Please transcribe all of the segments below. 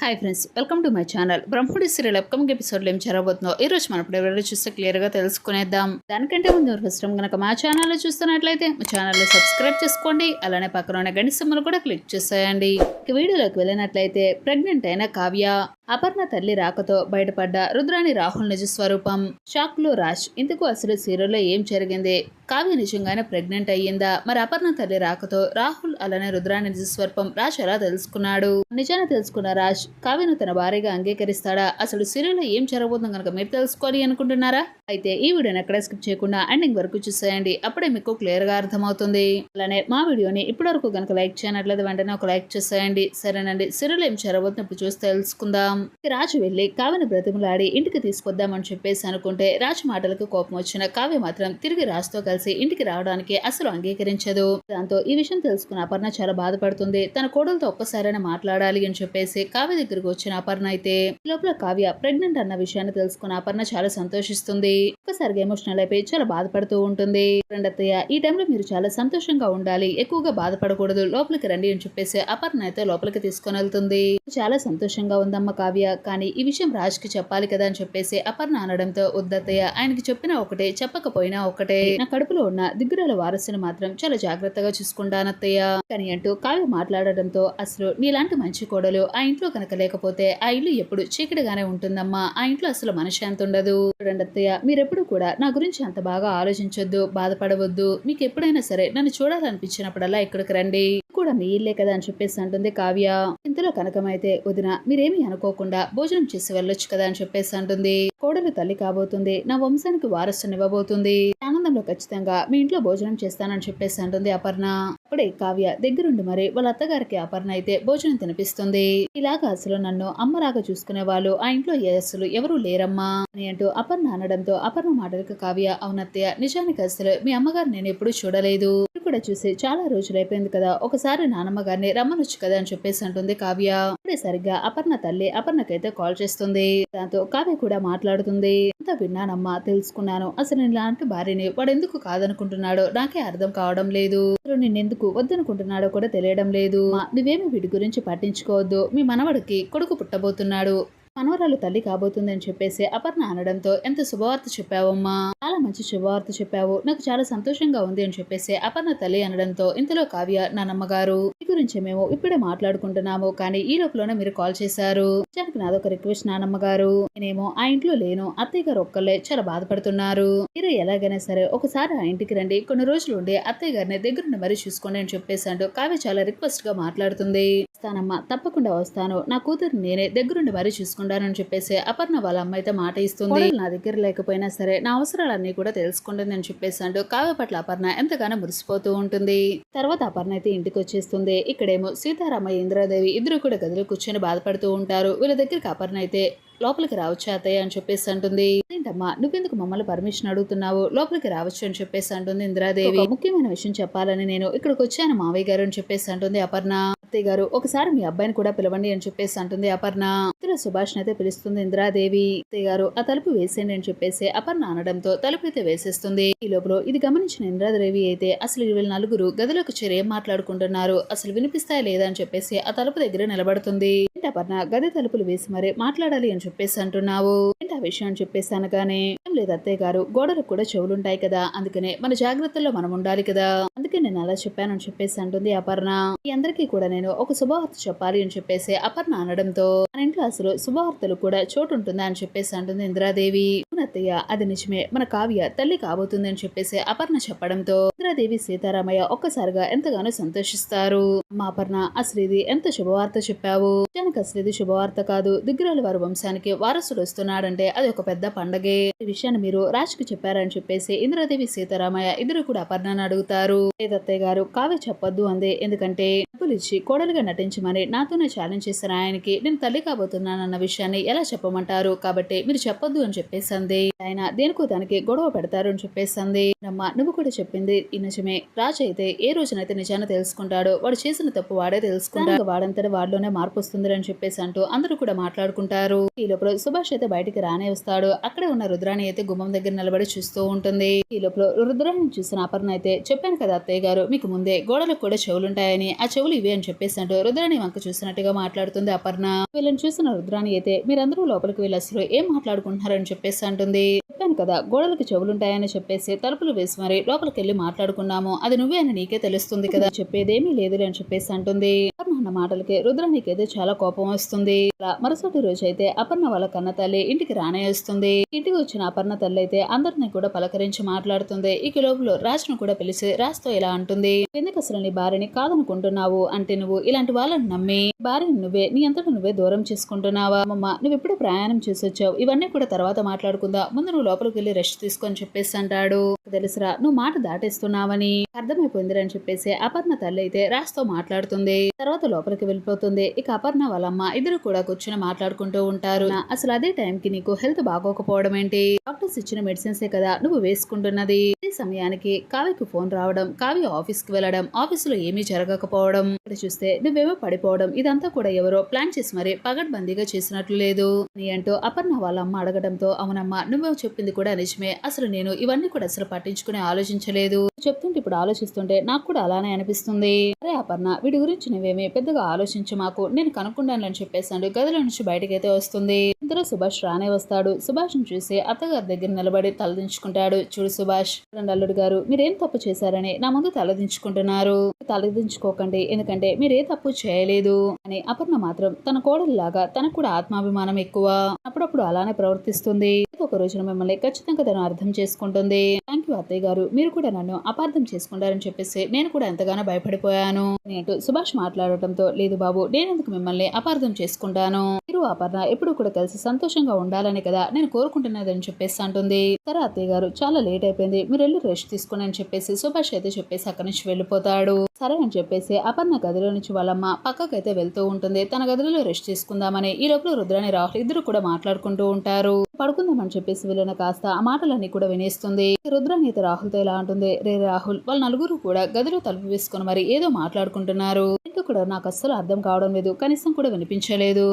Hi friends welcome to my channel బ్రహ్మడి serial upcoming ఎపిసోడ్లో ఏం జరగబోతుందో ఈ రోజు మనం ఇప్పుడు ఎవరైనా చూస్తే క్లియర్గా తెలుసుకునేద్దాం. దానికంటే ముందు ఫస్ట్ టైం కనుక మా ఛానల్లో చూస్తున్నట్లయితే మా ఛానల్లో సబ్స్క్రైబ్ చేసుకోండి. అలానే పక్కన ఉన్న గణిత కూడా క్లిక్ చేసేయండి. వీడియోలోకి వెళ్ళినట్లయితే ప్రెగ్నెంట్ అయిన కావ్య. అపర్ణ తల్లి రాకతో బయటపడ్డ రుద్రాణి రాహుల్ నిజ స్వరూపం. షాక్లో రాజ్ ఇందుకు అసలు సీరియల్లో ఏం జరిగింది? కావ్య నిజంగానే ప్రెగ్నెంట్ అయ్యిందా? మరి అపర్ణ తల్లి రాకతో రాహుల్ అలానే రుద్రాణి నిజ స్వరూపం రాజ్ ఎలా తెలుసుకున్నాడు? నిజాన్ని తెలుసుకున్న రాజ్ కావ్యను తన భార్యగా అంగీకరిస్తాడా? అసలు సీరియల్లో ఏం జరగబోతుందో కనుక మీరు తెలుసుకోవాలి అనుకుంటున్నారా? అయితే ఈ వీడియోని ఎక్కడ స్కిప్ చేయకుండా ఎండింగ్ వరకు చూసేయండి. అప్పుడే మీకు క్లియర్గా అర్థమవుతుంది. అలానే మా వీడియోని ఇప్పటివరకు కనుక లైక్ చేయనట్లయితే వెంటనే ఒక లైక్ చేసేయండి. సరేనండి. సీరియల్ ఏం జరగబోతుందో చూసి తెలుసుకుందాం. రాజు వెళ్ళి కావ్యని బ్రతిమలాడి ఇంటికి తీసుకొద్దామని చెప్పేసి అనుకుంటే రాజు మాటలకు కోపం వచ్చిన కావ్య మాత్రం తిరిగి రాజుతో కలిసి ఇంటికి రావడానికి అసలు అంగీకరించదు. దాంతో ఈ విషయం తెలుసుకున్న అపర్ణ చాలా బాధపడుతుంది. తన కోడలతో ఒక్కసారైనా మాట్లాడాలి అని చెప్పేసి కావ్య దగ్గరకు వచ్చిన అపర్ణ అయితే లోపల కావ్య ప్రెగ్నెంట్ అన్న విషయాన్ని తెలుసుకున్న అపర్ణ చాలా సంతోషిస్తుంది. ఒక్కసారిగా ఎమోషనల్ అయిపోయి చాలా బాధపడుతూ ఉంటుంది. ఫ్రెండ్ ఈ టైంలో మీరు చాలా సంతోషంగా ఉండాలి. ఎక్కువగా బాధపడకూడదు. లోపలికి రండి అని చెప్పేసి అపర్ణ అయితే లోపలికి తీసుకొని వెళ్తుంది. చాలా సంతోషంగా ఉందమ్మ కావ్య కానీ ఈ విషయం రాజ్కి చెప్పాలి కదా అని చెప్పేసి అపర్ణ అనడంతో ఉద్దత్తయ్య ఆయనకి చెప్పినా ఒకటే చెప్పకపోయినా ఒకటే. నా కడుపులో ఉన్న దిగ్గురాల వారసుని మాత్రం చాలా జాగ్రత్తగా చూసుకుంటానత్తయ్య. కానీ అంటూ కావ్య మాట్లాడడంతో అసలు నీలాంటి మంచి కోడలు ఆ ఇంట్లో కనుక లేకపోతే ఆ ఇల్లు ఎప్పుడు చీకటిగానే ఉంటుందమ్మా. ఆ ఇంట్లో అసలు మనశ్శాంతి ఉండదు. చూడండి అత్తయ్య మీరెప్పుడు కూడా నా గురించి అంత బాగా ఆలోచించొద్దు బాధపడవద్దు. మీకు ఎప్పుడైనా సరే నన్ను చూడాలనిపించినప్పుడల్లా ఇక్కడికి రండి. కూడా మీ ఇల్లే కదా అని చెప్పేసి అంటుంది కావ్య. ఇంతలో కనకమైతే వదిన మీరేమీ అనుకోకుండా భోజనం చేసి వెళ్ళొచ్చు కదా అని చెప్పేసి అంటుంది. కోడలు తల్లి కాబోతుంది నా వంశానికి వారసుని ఇవ్వబోతుంది. ఆనందంలో ఖచ్చితంగా మీ ఇంట్లో భోజనం చేస్తానని చెప్పేసి అంటుంది అపర్ణ. అప్పుడే కావ్య దగ్గరుండి మరి వాళ్ళ అత్తగారికి అపర్ణ అయితే భోజనం తినిపిస్తుంది. ఇలాగా అసలు నన్ను అమ్మలాగా చూసుకునే వాళ్ళు ఆ ఇంట్లో ఏ అసలు ఎవరూ లేరమ్మా అని అంటూ అపర్ణ అనడంతో అపర్ణ మాటలకు కావ్య అవునత్తయ్య నిజానికి అసలు మీ అమ్మగారు నేను ఎప్పుడూ చూడలేదు. కూడా చూసి చాలా రోజులు అయిపోయింది కదా. ఒకసారి నానమ్మ గారిని రమ్మనొచ్చు కదా అని చెప్పేసి అంటుంది కావ్య. అప్పుడే సరిగ్గా అపర్ణ తల్లి అపర్ణకైతే కాల్ చేస్తుంది. దాంతో కావ్య కూడా మాట్లాడుతుంది. అంతా విన్నానమ్మా తెలుసుకున్నాను. అసలు ఇలాంటి భార్యని వాడు ఎందుకు కాదనుకుంటున్నాడో నాకే అర్థం కావడం లేదు. అసలు నిన్నెందుకు వద్దనుకుంటున్నాడో కూడా తెలియడం లేదు. నువ్వేమి వీటి గురించి పట్టించుకోవద్దు. మీ మనవడికి కొడుకు పుట్టబోతున్నాడు. మనవరాలు తల్లి కాబోతుందని చెప్పేసి అపర్ణ అనడంతో ఎంత శుభవార్త చెప్పావమ్మా? చాలా మంచి శుభవార్త చెప్పావు. నాకు చాలా సంతోషంగా ఉంది అని చెప్పేసి అపర్ణ తల్లి అనడంతో ఇంతలో కావ్య నానమ్మగారు ఈ గురించి మేము ఇప్పుడే మాట్లాడుకుంటున్నాము. కానీ ఈ లోపలనే మీరు కాల్ చేశారు. నిజానికి నాదొక రిక్వెస్ట్ నానమ్మగారు. నేనేమో ఆ ఇంట్లో లేను. అత్తయ్య గారు ఒక్కళ్ళే చాలా బాధపడుతున్నారు. మీరు ఎలాగైనా సరే ఒకసారి ఆ ఇంటికి రండి. కొన్ని రోజులు ఉండి అత్తయ్య గారిని దగ్గరుండి మరీ చూసుకోండి అని చెప్పేసాడు కావ్య చాలా రిక్వెస్ట్గా మాట్లాడుతుంది. వస్తానమ్మా తప్పకుండా వస్తాను. నా కూతురు నేనే దగ్గరుండి మరీ చూసుకుంటానని చెప్పేసి అపర్ణ వాళ్ళ అమ్మ అయితే మాట ఇస్తుంది. నా దగ్గర లేకపోయినా సరే నా అవసరాలన్నీ కూడా తెలుసుకుంటుంది అని చెప్పేసాడు కావ్య పట్ల అపర్ణ ఎంతగానో మురిసిపోతూ ఉంటుంది. తర్వాత అపర్ణ అయితే ఇంటికి వచ్చేస్తుంది. ఇక్కడేమో సీతారామయ్య ఇంద్రాదేవి ఇద్దరు కూడా గదిలో కూర్చొని బాధపడుతూ ఉంటారు. వీళ్ళ దగ్గరికి అపర్ణ అయితే లోపలికి రావచ్చు అత్తయ్య? అని చెప్పేసి అంటుంది. ఏంటమ్మా నువ్వెందుకు మమ్మల్ని పర్మిషన్ అడుగుతున్నావు? లోపలికి రావచ్చు అని చెప్పేసి అంటుంది ఇంద్రాదేవి. ముఖ్యమైన విషయం చెప్పాలని నేను ఇక్కడికి వచ్చాను మావయ్య గారు అని చెప్పేసి అంటుంది అపర్ణ. అత్తయ్య గారు ఒకసారి మీ అబ్బాయిని కూడా పిలవండి అని చెప్పేసి అంటుంది అపర్ణ. ఇతర సుభాష్ అయితే పిలుస్తుంది ఇంద్రాదేవి అత్తయ్య గారు ఆ తలుపు వేసేయండి అని చెప్పేసి అపర్ణ అనడంతో తలుపు అయితే వేసేస్తుంది. ఈ లోపల ఇది గమనించిన ఇంద్రాదేవి అయితే అసలు వీళ్ళ నలుగురు గదిలోకి చేరి ఏం మాట్లాడుకుంటున్నారు? అసలు వినిపిస్తాయా లేదా అని చెప్పేసి ఆ తలుపు దగ్గర నిలబడుతుంది. అపర్ణ గది తలుపులు వేసి మరి మాట్లాడాలి అని చెప్పేసి అంటున్నావు. ఏంటి ఆ విషయం అని చెప్పేసి అనగానే లేదు అత్తయ్య గారు గోడలకు కూడా చెవులుంటాయి కదా. అందుకనే మన జాగ్రత్తల్లో మనం ఉండాలి కదా. అందుకే నేను అలా చెప్పానని చెప్పేసి అంటుంది అపర్ణ. ఈ అందరికీ కూడా నేను ఒక శుభవార్త చెప్పాలి అని చెప్పేసి అపర్ణ అనడంతో మన ఇంట్లో అసలు శుభవార్తలు కూడా చోటు ఉంటుందా అని చెప్పేసి అంటుంది ఇంద్రాదేవి. అవును అత్తయ్య అది నిజమే. మన కావ్య తల్లి కాబోతుంది అని చెప్పేసి అపర్ణ చెప్పడంతో ఇంద్రాదేవి సీతారామయ్య ఒక్కసారిగా ఎంతగానో సంతోషిస్తారు. మా అపర్ణ అశ్రీది ఎంత శుభవార్త చెప్పావు? నిజానికి అసలు శుభవార్త కాదు. దిగ్గరాల వారి వంశానికి వారసుడు వస్తున్నాడంటే అది ఒక పెద్ద పండగే. ఈ విషయాన్ని మీరు రాజుకి చెప్పారని చెప్పేసి ఇంద్రాదేవి సీతారామయ్య ఇద్దరు కూడా అపర్ణను అడుగుతారు. లేదత్తయ్య గారు కావ్య చెప్పొద్దు అందే. ఎందుకంటే డబ్బులు ఇచ్చి కోడలుగా నటించమని నాతోనే ఛాలెంజ్ చేసిన ఆయనకి నేను తల్లి కాబోతున్నానన్న విషయాన్ని ఎలా చెప్పమంటారు? కాబట్టి మీరు చెప్పొద్దు అని చెప్పేసి అంది ఆయన దేనికో దానికి గొడవ పెడతారు అని చెప్పేసి అంది అమ్మ నువ్వు కూడా చెప్పింది ఈ నిజమే. రాజు అయితే ఏ రోజునైతే నిజాన్ని తెలుసుకుంటాడో వాడు చేసిన తప్పు వాడే తెలుసుకుంటాడు. వాడంతటి వాడిలోనే మార్పు వస్తుంది అని చెప్పేసి అంటూ అందరూ కూడా మాట్లాడుకుంటారు. ఈ లోపల సుభాష్ అయితే బయటికి రానే వస్తాడు. అక్కడే ఉన్న రుద్రాణి అయితే గుమ్మం దగ్గర నిలబడి చూస్తూ ఉంటుంది. ఈ లోపల రుద్రాన్ని చూసిన అపర్ణ అయితే చెప్పాను కదా అత్తయ్య గారు మీకు ముందే గోడలకు కూడా చెవులుంటాయని. ఆ చెవులు ఇవే అని చెప్పేసి అంటూ రుద్రాని వంక చూసినట్టుగా మాట్లాడుతుంది అపర్ణ. వీళ్ళని చూసిన రుద్రాని అయితే మీరందరూ లోపలికి వెళ్ళి అసలు ఏం మాట్లాడుకుంటున్నారని చెప్పేసి అంటుంది చెప్పాను కదా గోడలకు చెవులుంటాయని చెప్పేసి తలుపులు వేసి మరి లోపలికి వెళ్ళి మాట్లాడుకున్నాము. అది నువ్వే అని నీకే తెలుస్తుంది కదా చెప్పేదేమీ లేదు అని చెప్పేసి అంటుంది. అపర్ణ అన్న మాటలకి రుద్రానికి అయితే చాలా కోపం వస్తుంది. మరుసటి రోజు అయితే అపర్ణ వాళ్ళ కన్న తల్లి ఇంటికి రానే వస్తుంది. ఇంటికి వచ్చిన అపర్ణ తల్లి అయితే అందరిని కూడా పలకరించి మాట్లాడుతుంది. ఇక లోపల రాజును కూడా పిలిచి రాజుతో ఇలా అంటుంది. ఎందుకు అసలు నీ భార్యని కాదనుకుంటున్నావు? అంటే నువ్వు ఇలాంటి వాళ్ళని నమ్మి భార్యని నువ్వే నీ అంతటా నువ్వే దూరం చేసుకుంటున్నావా? అమ్మమ్మ నువ్వు ఎప్పుడు ప్రయాణం చేసి వచ్చావు ఇవన్నీ కూడా తర్వాత మాట్లాడుకుందా. ముందు నువ్వు లోపలికి వెళ్ళి రెస్ట్ తీసుకొని చెప్పేసి అంటాడు. తెలుసురా నువ్వు మాట దాటేస్తున్నావని. అర్థమైపోయిందిరా అని చెప్పేసి అపర్ణ తల్లి అయితే రాజుతో మాట్లాడుతుంది. తర్వాత లోపలికి వెళ్ళిపోతుంది. ఇక అపర్ణ వాళ్ళమ్మ ఇద్దరు కూడా కూర్చొని మాట్లాడుకుంటూ ఉంటారు. అసలు అదే టైంకి నీకు హెల్త్ బాగోకపోవడం ఏంటి? డాక్టర్స్ ఇచ్చిన మెడిసిన్సే కదా నువ్వు వేసుకుంటున్నది. ఈ సమయానికి కావ్యకు ఫోన్ రావడం కావ్య ఆఫీస్కి వెళ్ళడం ఆఫీసులో ఏమీ జరగకపోవడం. ఇక్కడ చూస్తే నువ్వేమో పడిపోవడం ఇదంతా కూడా ఎవరో ప్లాన్ చేసి మరి పగడ్బందీగా చేసినట్లు లేదు నీ అంటూ అపర్ణ వాళ్ళ అమ్మ అడగడంతో అవునమ్మా నువ్వే చెప్పింది కూడా నిజమే. అసలు నేను ఇవన్నీ కూడా అసలు పట్టించుకుని ఆలోచించలేదు. చెప్తుంటే ఇప్పుడు ఆలోచిస్తుంటే నాకు కూడా అలానే అనిపిస్తుంది. అరే అపర్ణ వీడి గురించి నువ్వేమీ పెద్దగా ఆలోచించు మాకు. నేను కనుక్కుంటానని చెప్పేసాడు గదిలో నుంచి బయటకైతే వస్తుంది. ఇంతలో సుభాష్ రానే వస్తాడు. సుభాష్ చూసి అత్తగారి దగ్గర నిలబడి తలదించుకుంటాడు చూడు సుభాష్ అల్లుడు గారు మీరేం తప్పు చేశారని నా ముందు తలదించుకుంటున్నారు తలదించుకోకండి ఎందుకంటే అంటే మీరే తప్పు చేయలేదు అని అపర్ణ మాత్రం తన కోడలిలాగా తనకు కూడా ఆత్మాభిమానం ఎక్కువ. అప్పుడప్పుడు అలానే ప్రవర్తిస్తుంది. ఒక రోజున మిమ్మల్ని ఖచ్చితంగా తను అర్థం చేసుకుంటుంది. థ్యాంక్ యూ అత్తయ్య గారు. మీరు కూడా నన్ను అపార్థం చేసుకుంటారని చెప్పేసి నేను కూడా ఎంతగానో భయపడిపోయాను. అంటూ సుభాష్ మాట్లాడటంతో లేదు బాబు నేనెందుకు మిమ్మల్ని అపార్థం చేసుకుంటాను? మీరు అపర్ణ ఎప్పుడు కూడా కలిసి సంతోషంగా ఉండాలని కదా నేను కోరుకుంటున్నదని చెప్పేసి అంటుంది. సరే అత్తయ్య గారు చాలా లేట్ అయిపోయింది. మీరు వెళ్ళి రెస్ట్ తీసుకుని అని చెప్పేసి సుభాష్ అయితే చెప్పేసి అక్కడి నుంచి వెళ్ళిపోతాడు. సరే అని చెప్పేసి అపర్ణ గదిలో నుంచి వాళ్ళమ్మ పక్కకైతే వెళ్తూ ఉంటుంది. తన గదిలో రెస్ట్ తీసుకుందామని ఈ లోపల రుద్రాని రాహుల్ ఇద్దరు కూడా మాట్లాడుకుంటూ ఉంటారు. పడుకుందామని చెప్పేసి వెళ్ళిన కాస్త ఆ మాటలన్నీ కూడా వినేస్తుంది. రుద్రాని అయితే రాహుల్తో ఇలా ఉంటుంది రే రాహుల్ వాళ్ళ నలుగురు కూడా గదిలో తలుపు వేసుకుని మరి ఏదో మాట్లాడుకుంటున్నారు. ఇంకా కూడా నాకు అస్సలు అర్థం కావడం లేదు. కనీసం కూడా వినిపించలేదు.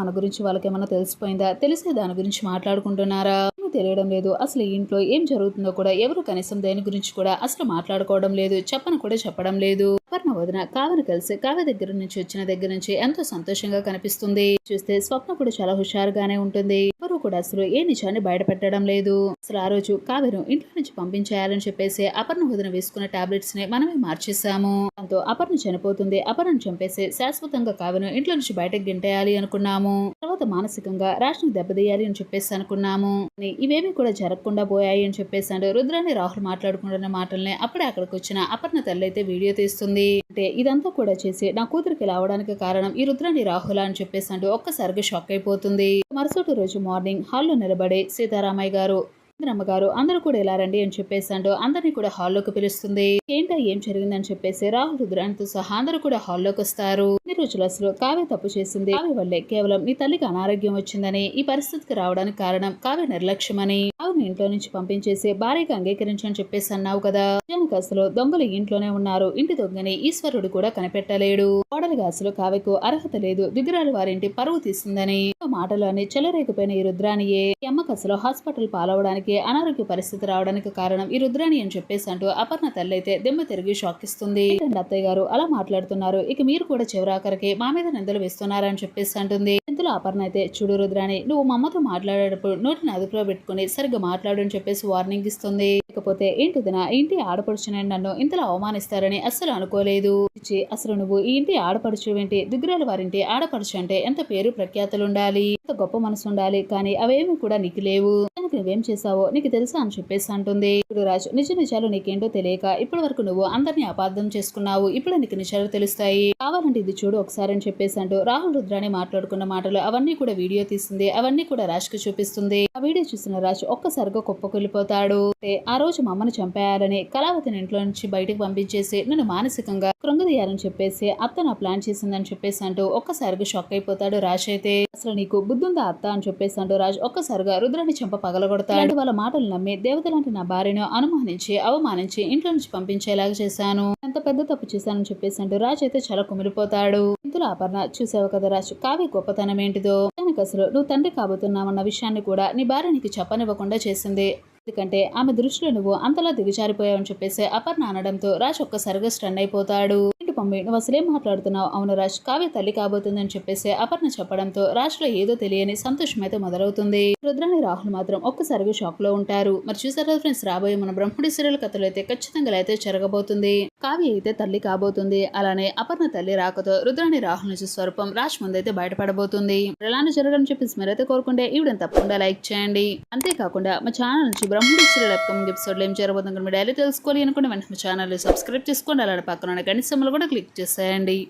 మన గురించి వాళ్ళకేమన్నా తెలిసిపోయిందా? తెలిసే దాని గురించి మాట్లాడుకుంటున్నారా? తెలియడం లేదు. అసలు ఈ ఇంట్లో ఏం జరుగుతుందో కూడా ఎవరు కనీసం దేని గురించి కూడా అసలు మాట్లాడుకోవడం లేదు. చెప్పను కూడా చెప్పడం లేదు. అపర్ణ వదిన కావ్యను కలిసి కావ్య దగ్గర నుంచి వచ్చిన దగ్గర నుంచి ఎంతో సంతోషంగా కనిపిస్తుంది. చూస్తే స్వప్న కూడా చాలా హుషారుగానే ఉంటుంది. ఎవరు కూడా అసలు ఏ నిజాన్ని బయటపెట్టడం లేదు. అసలు ఆ రోజు కావ్యను ఇంట్లో నుంచి పంపించేయాలని చెప్పేసి అపర్ణ వదిన వేసుకున్న టాబ్లెట్స్ని మనమే మార్చేసాము దాంతో అపర్ణ చనిపోతుంది. అపర్ణను చంపేసి శాశ్వతంగా కావ్యను ఇంట్లో నుంచి బయటకు గింటేయాలి అనుకున్నాము. తర్వాత మానసికంగా రాష్ట్రం దెబ్బతీయాలి అని చెప్పేసి అనుకున్నాము. ఇవేమీ కూడా జరగకుండా పోయాయి అని చెప్పేసాడు రుద్రాన్ని రాహుల్ మాట్లాడుకుంటున్న మాటల్ని అప్పుడే అక్కడికి వచ్చిన అపర్ణ తల్లి అయితే వీడియో తీస్తుంది. అంటే ఇదంతా కూడా చేసి నా కూతురికి రావడానికి కారణం ఈ రుద్రాని రాహుల్ అని చెప్పేసి ఒక్కసారిగా షాక్ అయిపోతుంది. మరుసటి రోజు మార్నింగ్ హాల్లో నిలబడి సీతారామయ్య గారు అమ్మగారు అందరూ కూడా ఇలా రండి అని చెప్పేసి అంటూ అందరినీ కూడా హాల్లోకి పిలుస్తుంది. ఏంటో ఏం జరిగిందని చెప్పేసి రాహుల్ రుద్రానితో సహా అందరూ కూడా హాల్లోకి వస్తారు. ఈ రోజులు అసలు కావ్య తప్పు చేసింది. కావ్య వల్లే కేవలం నీ తల్లికి అనారోగ్యం వచ్చిందని ఈ పరిస్థితికి రావడానికి కారణం కావ్య నిర్లక్ష్యమని. ఆవిని ఇంట్లో నుంచి పంపించేసి భార్యకి అంగీకరించని చెప్పేసి అన్నావు కదా. నిజానికి అసలు దొంగలు ఇంట్లోనే ఉన్నారు. ఇంటి దొంగని ఈశ్వరుడు కూడా కనిపెట్టలేడు. కోడలుగా అసలు కావ్యకు అర్హత లేదు. దిగురాలు వారింటి పరువు తీసిందని. మాటలు అని చెలరేకపోయిన ఈ రుద్రానియే. ఈ అమ్మకు అసలు హాస్పిటల్ పాలవడానికి అనారోగ్య పరిస్థితి రావడానికి కారణం ఈ రుద్రాణి అని చెప్పేసి అంటూ అపర్ణ తల్లి అయితే దెమ్మ తిరిగి షాక్ ఇస్తుంది అత్తయ్య గారు? అలా మాట్లాడుతున్నారు. ఇక మీరు కూడా చివరాఖరికి మా మీద నిందలు వేస్తున్నారని చెప్పేసి అంటుంది. ఇంతలో అపర్ణ అయితే చూడు రుద్రాణి నువ్వు మా అమ్మతో మాట్లాడేటప్పుడు నోటిని అదుపులో పెట్టుకుని సరిగ్గా మాట్లాడు అని చెప్పేసి వార్నింగ్ ఇస్తుంది. ఇకపోతే ఏంటిదిన ఇంటి ఆడపడుచునే నన్ను ఇంతలా అవమానిస్తారని అస్సలు అనుకోలేదు. అసలు నువ్వు ఈ ఇంటి ఆడపడుచు ఏంటి? దిగ్గురాల వారింటి ఆడపడుచు అంటే ఎంత పేరు ప్రఖ్యాతులు ఉండాలి ఎంత గొప్ప మనసు ఉండాలి కానీ అవేమి కూడా నీకు లేవు. నిజానికి నువ్వేం చేశావో నీకు తెలుసా అని చెప్పేసి అంటుంది. ఇప్పుడు రాజు నిజ నిజాలు నీకేంటో తెలియక ఇప్పటి వరకు నువ్వు అందరినీ అపార్థం చేసుకున్నావు. ఇప్పుడు నీకు నిజాలు తెలుస్తాయి. కావాలంటే ఇది చూడు ఒకసారి అని చెప్పేసి అంటూ రాహుల్ రుద్రాని మాట్లాడుకున్న మాటలు అవన్నీ కూడా వీడియో తీస్తుంది అవన్నీ కూడా రాజ్కి చూపిస్తుంది. ఆ వీడియో చూసిన రాజ్ ఒక్కసారిగా కుప్పకొల్లిపోతాడు ఆ రోజు మా అమ్మను చంపేయాలని కళావతిని ఇంట్లో నుంచి బయటకు పంపించేసి నన్ను మానసికంగా కృంగదీయాలని చెప్పేసి అత్త నా ప్లాన్ చేసిందని చెప్పేసి అంటూ ఒక్కసారిగా షాక్ అయిపోతాడు రాజ్ అయితే. అసలు నీకు బుద్ధుందా అత్త అని చెప్పేసి అంటూ రాజ్ ఒక్కసారిగా రుద్రాని చంప పగలగొడతాడు వాళ్ళ మాటలు నమ్మి దేవత లాంటి నా భార్యను అనుమానించి అవమానించి ఇంట్లో నుంచి పంపించేలాగా చేశాను. ఎంత పెద్ద తప్పు చేశానని చెప్పేసి అంటూ రాజు అయితే చాలా కుమిలిపోతాడు. ఇందులో అపర్ణ చూసావు కదా రాజు కావ్య గొప్పతనం ఏంటిదో? అసలు నువ్వు తండ్రి కాబోతున్నావన్న విషయాన్ని కూడా నీ భార్య నీకు చెప్పనివ్వకుండా చేసింది. ఎందుకంటే ఆమె దృష్టిలో నువ్వు అంతలా దిగజారిపోయావని చెప్పేసి అపర్ణ అనడంతో రాజు ఒక్కసారిగా స్టన్ అయిపోతాడు. ఏంటి నువ్వు మాట్లాడుతున్నావు. అవును రాజ్ కావ్య తల్లి కాబోతుందని చెప్పేసి అపర్ణ చెప్పడంతో రాజ్లో ఏదో తెలియని సంతోషం అయితే మొదలవుతుంది. రుద్రాని రాహుల్ మాత్రం ఒక్కసారిగా షాక్లో ఉంటారు. మరి చూసారా ఫ్రెండ్స్ రాబోయే మన బ్రహ్మడి సీరియల్ కథలు అయితే ఖచ్చితంగా అయితే జరగబోతుంది. కావ్య అయితే తల్లి కాబోతుంది. అలానే అపర్ణ తల్లి రాకతో రుద్రాని రాహుల్ నుంచి స్వరూపం రాజ్ ముందైతే బయటపడబోతుంది. ఎలానే జరగడం చెప్పేసి మీరైతే కోరుకుంటే ఈ తప్పకుండా లైక్ చేయండి. అంతేకాకుండా మా ఛానల్ నుంచి బ్రహ్మడి అప్కమింగ్ ఎపిసోడ్లో ఏం జరగబోతుంది మీరు డైలీ తెలుసుకోవాలి అనుకుంటే వెంటనే మా ఛానల్ సబ్స్క్రైబ్ చేసుకోండి. అలానే పక్కన ఉన్న గణిత కూడా క్లిక్ చేసేయండి.